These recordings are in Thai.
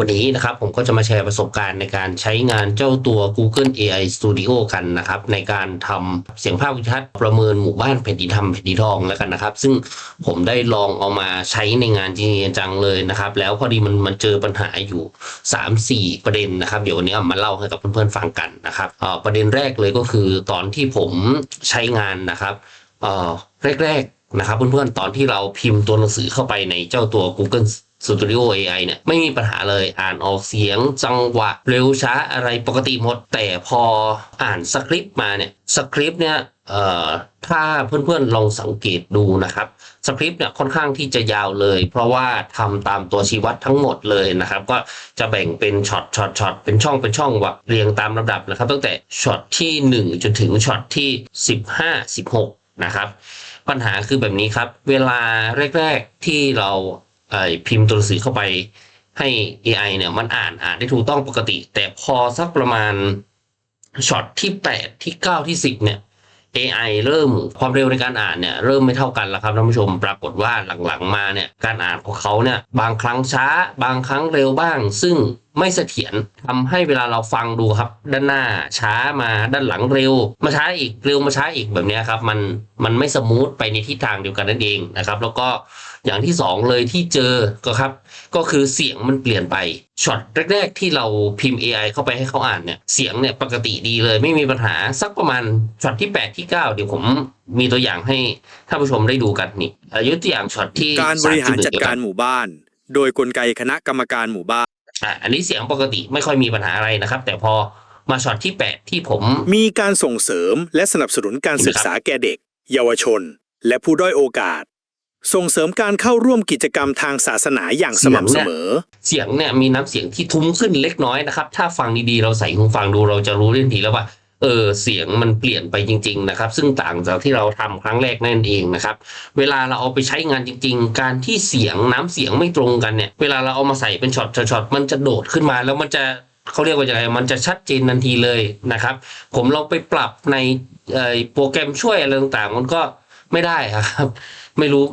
วันนี้นะครับผมก็จะมาแชร์ประสบการณ์ในการใช้งานเจ้าตัว Google AI Studio กันนะครับ ในการทำเสียงภาพวิทัศน์ประเมินหมู่บ้านแผ่นดินทำแผ่นดินทองแล้วกันนะครับ ซึ่งผมได้ลองเอามาใช้ในงานจริงจังเลยนะครับ แล้วพอดีมันมันเจอปัญหาอยู่ 3-4 ประเด็นนะครับ เดี๋ยววันนี้เอามาเล่าให้กับเพื่อนๆฟังกันนะครับออประเด็นแรกเลยก็คือตอนที่ผมใช้งานนะครับออแรกๆนะครับเพื่อนๆตอนที่เราพิมพ์ตัวหนังสือเข้าไปในเจ้าตัว Google Studio AI เนี่ยไม่มีปัญหาเลยอ่านออกเสียงจังหวะ เร็วช้าอะไรปกติหมด แต่พออ่านสคริปต์มาเนี่ยสคริปต์เนี่ยเอ่อถ้าเพื่อนๆลองสังเกตดูนะครับสคริปต์เนี่ยค่อนข้างที่จะยาวเลย เพราะว่าทำตามตัวชี้วัดทั้งหมดเลยนะครับ ก็จะแบ่งเป็นช็อตช็อตช็อตเป็นช่องเป็นช่องว่าเรียงตามลำดับนะครับ ตั้งแต่ช็อตที่ 1 จนถึงช็อตที่ 15 16 นะครับ ปัญหาคือแบบนี้ครับ เวลาแรก ๆที่เรา พิมพ์ตัวหนังสือเข้าไปให้ AI เนี่ยมันอ่านอ่านได้ถูกต้องปกติ แต่พอสักประมาณช็อตที่ 8 ที่ 9 ที่ 10 เนี่ย AI เริ่มความเร็วในการอ่านเนี่ยเริ่มไม่เท่ากันแล้วครับท่านผู้ชมปรากฏว่าหลังๆมาเนี่ยการอ่านของเขาเนี่ยบางครั้งช้า บางครั้งเร็วบ้าง ซึ่ง ไม่เสถียรทำให้เวลาเราฟังดูครับ ด้านหน้าช้ามาด้านหลังเร็ว มาช้าอีกเร็วมาช้าอีกแบบนี้ครับมันมันไม่สมูทไปในทิศทางเดียวกันนั่นเองนะครับแล้วก็อย่างที่สองเลยที่เจอก็ครับ ก็คือเสียงมันเปลี่ยนไปช็อตแรก ๆ ที่เราพิมพ์ AI เข้าไปให้เขาอ่านเนี่ยเสียงเนี่ยปกติดีเลยไม่มีปัญหาสักประมาณช็อตที่ 8 ที่ 9 เดี๋ยวผมมีตัวอย่างให้ท่านผู้ชมได้ดูกันนี่อะยกตัวอย่างช็อตที่การบริหารจัดการหมู่บ้าน โดยกลไกคณะกรรมการหมู่บ้าน อะอันนี้เสียงปกติไม่ค่อยมีปัญหาอะไรนะครับ แต่พอมาช็อตที่ 8 ที่ผม มีการส่งเสริมและสนับสนุนการศึกษาแก่เด็ก เยาวชน และผู้ด้อยโอกาส ส่งเสริมการเข้าร่วมกิจกรรมทางศาสนาอย่างสม่ำเสมอ เสียงเนี่ยมีน้ำเสียงที่ทุ้มขึ้นเล็กน้อยนะครับ ถ้าฟังดีๆ เราใส่หูฟังดูเราจะรู้ทันทีแล้วว่า เออเสียงมันเปลี่ยนไปจริง ๆ นะครับ ซึ่งต่างจากที่เราทำครั้งแรกนั่นเองนะครับ เวลาเราเอาไปใช้งานจริง ๆ การที่เสียงน้ำเสียงไม่ตรงกันเนี่ย เวลาเราเอามาใส่เป็นช็อตช็อตมันจะโดดขึ้นมาแล้วมันจะเขาเรียกว่าอย่างไรมันจะชัดเจนทันทีเลยนะครับ ผมลองไปปรับในโปรแกรมช่วยอะไรต่างๆ มันก็ไม่ได้ครับ ไม่รู้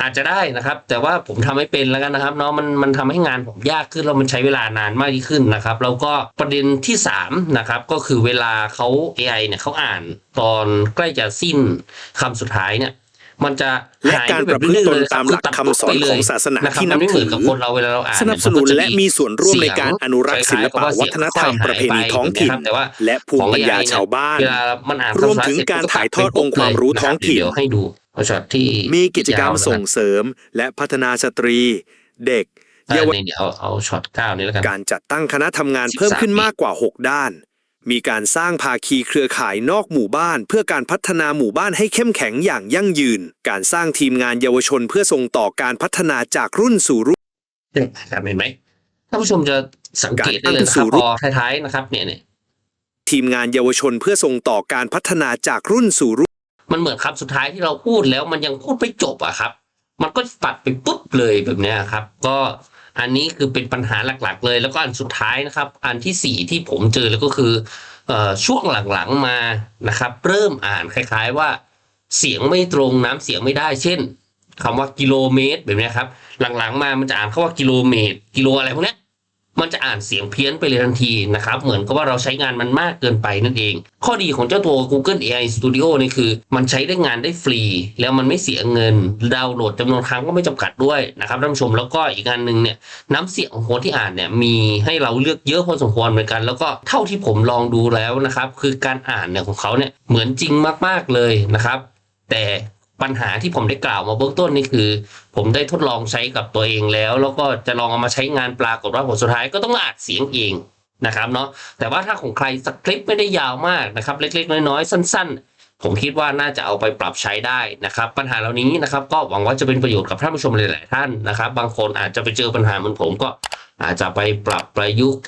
อาจจะได้นะครับ แต่ว่าผมทำไม่เป็นแล้วกันนะครับเนาะมันมันทำให้งานผมยากขึ้นแล้วมันใช้เวลานานมากยิ่งขึ้นนะครับ แล้วก็ประเด็นที่สามนะครับก็คือเวลาเขา AI เนี่ยเขาอ่านตอนใกล้จะสิ้นคำสุดท้ายเนี่ยมันจะและหายการไปปแบระบพฤติดื้อตๆนเลยตามคืหลักตัดคำสอนไปเลขยองศาสนานะครับที่มันับไม่เหถืมือนอกับคนเราเวลาเราอ่านสนับสนุนและมีส่วนร่วมในการอนุรักษ์ศิลปะวัฒนธรรมประเพณีท้องถิ่นแต่ว่าและภูมิปัญญาชาวบ้านเวลามันอ่านรวมถึงการถ่ายทอดองค์ความรู้ท้องถิ่นเดี๋ยวให้ดูเอา ช็อตที่มีกิจกรรมยาวนะส่งเสริมและพัฒนาสตรี เด็กเอเยาอวนี่เดี๋ยวเอาเอาช็อตเก้านี่แล้วกันการจัดตั้งคณะทำงานเพิ่มขึ้นมากกว่า 6 ด้าน มีการสร้างภาคีเครือข่ายนอกหมู่บ้าน เพื่อการพัฒนาหมู่บ้านให้เข้มแข็งอย่างยั่งยืน การสร้างทีมงานเยาวชนเพื่อส่งต่อการพัฒนาจากรุ่นสู่รุ่นครับเห็นไหมท่านผู้ชมจะสังเกตได้เลยนะคการตั้งสู่รับรูพปอท้ายๆนะครับเนี่ยเนี่ยทีมงานเยาวชนเพื่อส่งต่อการพัฒนาจากรุ่นสู่รุ่น มันเหมือนคำสุดท้ายที่เราพูดแล้วมันยังพูดไม่จบอะครับ มันก็ตัดไปปุ๊บเลยแบบนี้ครับ ก็อันนี้คือเป็นปัญหาหลักๆ เลย แล้วก็อันสุดท้ายนะครับ อันที่สี่ที่ผมเจอแล้วก็คืออช่วงหลังๆมานะครับ เริ่มอ่านคล้ายๆว่าเสียงไม่ตรงน้ำเสียงไม่ได้ เช่นคำว่ากิโลเมตรแบบนี้ครับ หลังๆมามันจะอ่านคำว่ากิโลเมตร กิโลอะไรพวกนี้ มันจะอ่านเสียงเพี้ยนไปเลยทันทีนะครับ เหมือนกับว่าเราใช้งานมันมากเกินไปนั่นเอง ข้อดีของเจ้าตัว Google AI Studio นี่คือ มันใช้ได้งานได้ฟรี แล้วมันไม่เสียเงิน ดาวน์โหลดจำนวนครั้งก็ไม่จำกัดด้วยนะครับท่านผู้ชมแล้วก็อีกงานหนึ่งเนี่ยน้ำเสียงของคนที่อ่านเนี่ยมีให้เราเลือกเยอะพอสมควรเหมือนกัน แล้วก็เท่าที่ผมลองดูแล้วนะครับ คือการอ่านเนี่ยของเขาเนี่ยเหมือนจริงมาก ๆเลยนะครับ แต่ ปัญหาที่ผมได้กล่าวมาเบื้องต้นนี่คือ ผมได้ทดลองใช้กับตัวเองแล้ว แล้วก็จะลองเอามาใช้งานปรากฏว่าผลสุดท้ายก็ต้องอัดเสียงเองนะครับเนาะแต่ว่าถ้าของใครสคริปต์ไม่ได้ยาวมากนะครับ เล็กๆ น้อยๆ สั้น ๆ ผมคิดว่าน่าจะเอาไปปรับใช้ได้นะครับ ปัญหาเหล่านี้นะครับ ก็หวังว่าจะเป็นประโยชน์กับท่านผู้ชมหลายๆท่านนะครับ บางคนอาจจะไปเจอปัญหาเหมือนผมก็อาจจะไปปรับประยุกต์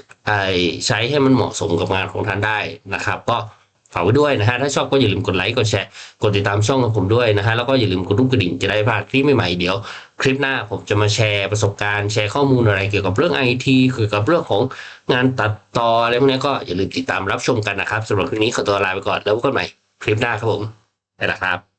ใช้ให้มันเหมาะสมกับงานของท่านได้นะครับ ก็ ฝากไว้ด้วยนะฮะ ถ้าชอบก็อย่าลืมกดไลค์ กดแชร์ กดติดตามช่องของผมด้วยนะฮะ แล้วก็อย่าลืมกดรูปกระดิ่งจะได้พลาดคลิปใหม่ๆ เดี๋ยว คลิปหน้าผมจะมาแชร์ประสบการณ์ แชร์ข้อมูลอะไรเกี่ยวกับเรื่องไอทีเกี่ยวกับเรื่องของงานตัดต่ออะไรพวกนี้ก็อย่าลืมติดตามรับชมกันนะครับสำหรับคลิปนี้ขอตัวลาไปก่อนแล้วพบกันใหม่คลิปหน้าครับผมไปละครับ